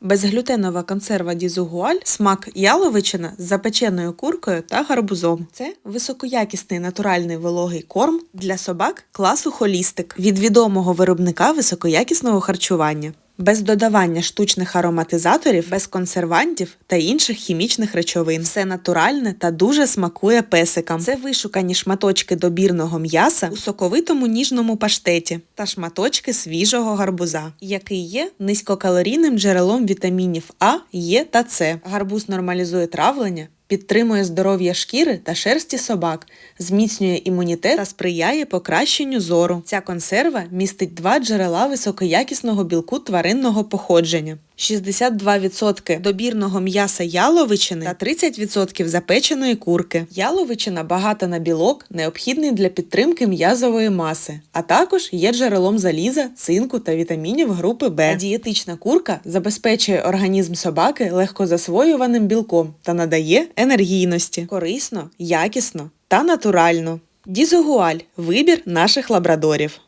Безглютенова консерва дізугуаль, смак яловичина з запеченою куркою та гарбузом. Це високоякісний натуральний вологий корм для собак класу холістик від відомого виробника високоякісного харчування. Без додавання штучних ароматизаторів, без консервантів та інших хімічних речовин. Все натуральне та дуже смакує песикам. Це вишукані шматочки добірного м'яса у соковитому ніжному паштеті та шматочки свіжого гарбуза, який є низькокалорійним джерелом вітамінів А, Е та С. Гарбуз нормалізує травлення. Підтримує здоров'я шкіри та шерсті собак, зміцнює імунітет та сприяє покращенню зору. Ця консерва містить два джерела високоякісного білку тваринного походження. 62% добірного м'яса яловичини та 30% запеченої курки. Яловичина багата на білок, необхідний для підтримки м'язової маси, а також є джерелом заліза, цинку та вітамінів групи Б. Дієтична курка забезпечує організм собаки легкозасвоюваним білком та надає енергійності. Корисно, якісно та натурально. Дізогуаль вибір наших лабрадорів.